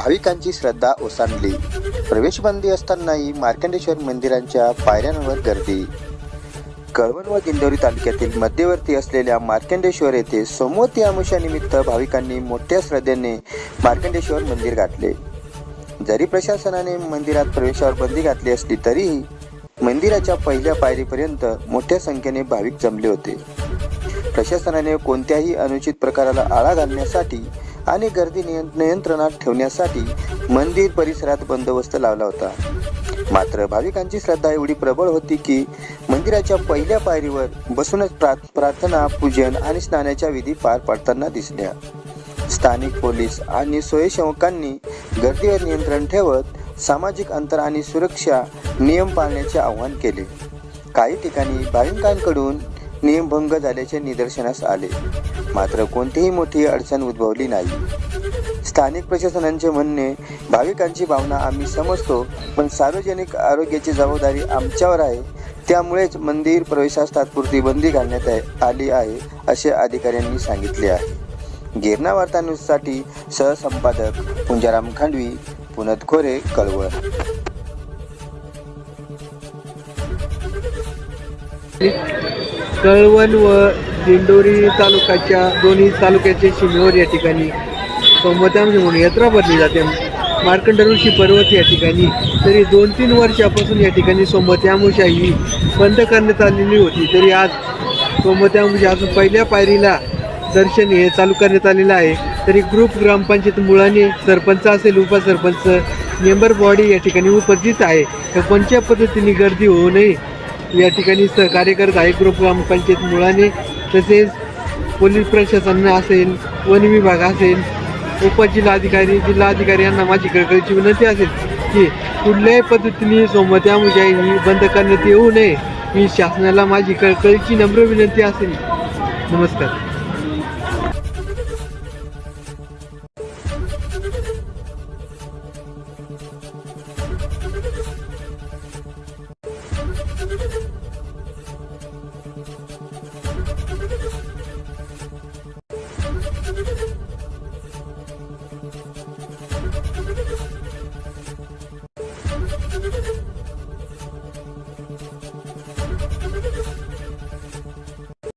भाविकांची श्रद्धा ओसांडली. प्रवेशबंदी असतानाही मार्कंडेश्वर मंदिरांच्या पायऱ्यांवर गर्दी. कळवण व दिंडोरी तालुक्यातील मध्यवर्ती असलेल्या मार्कंडेश्वर येथे सोमवती अमावस्यानिमित्त भाविकांनी मोठ्या श्रद्धेने मार्कंडेश्वर मंदिर गाठले. जरी प्रशासनाने मंदिरात प्रवेशावर बंदी घातली असली तरीही मंदिराच्या पहिल्या पायरीपर्यंत मोठ्या संख्येने भाविक जमले होते. प्रशासनाने कोणत्याही अनुचित प्रकाराला आळा घालण्यासाठी आणि गर्दी नियंत्रणात ठेवण्यासाठी मंदिर परिसरात बंदोबस्त लावला होता. मात्र भाविकांची श्रद्धा एवढी प्रबळ होती की मंदिराच्या पहिल्या पायरीवर बसूनच प्रा- प्रार्थना पूजन आणि स्नानाच्या विधी पार पाडताना दिसल्या. स्थानिक पोलीस आणि स्वयंसेवकांनी गर्दीवर नियंत्रण ठेवत सामाजिक अंतर आणि सुरक्षा नियम पाळण्याचे आवाहन केले. काही ठिकाणी भाविकांकडून नियमभंग झाल्याचे निदर्शनास आले. मात्र कोणतीही मोठी अडचण उद्भवली नाही. स्थानिक प्रशासनांचे म्हणणे भाविकांची भावना आम्ही समजतो पण सार्वजनिक आरोग्याची जबाबदारी आमच्यावर आहे. त्यामुळेच मंदिर प्रवेशास तात्पुरती बंदी घालण्यात आली आहे असे अधिकाऱ्यांनी सांगितले आहे. गिरणा वार्ता सहसंपादक पुंजाराम खांडवी पुनत खोरे कळवण. कळवण व दिंडोरी तालुक्याच्या दोन्ही तालुक्याच्या सीमेवर या ठिकाणी सोमवतांश म्हणून यात्रा भरली जाते. मार्कंड ऋषी पर्वत या ठिकाणी. तरी दोन तीन वर्षापासून या ठिकाणी सोमवती ही बंद करण्यात आलेली होती. तरी आज सोमवती अजून पहिल्या पायरीला दर्शन हे चालू करण्यात आलेलं आहे. तरी ग्रुप ग्रामपंचायत मुळाने सरपंच असेल उपसरपंच मेंबर बॉडी या ठिकाणी उपस्थित आहे. तर कोणत्या पद्धतीने गर्दी होऊ नये या ठिकाणी सहकार्य करत आहे. ग्रुप ग्रामपंचायत मुळाने तसेच पोलीस प्रशासन असेल वन विभाग असेल उपजिल्हाधिकारी जिल्हाधिकारी यांना माझी कळकळीची विनंती असेल की कुठल्याही पद्धतीने सोमवती अमावस्या ही बंद करण्यात येऊ नये. ही शासनाला माझी कळकळीची नम्र विनंती असेल. नमस्कार. Thank you.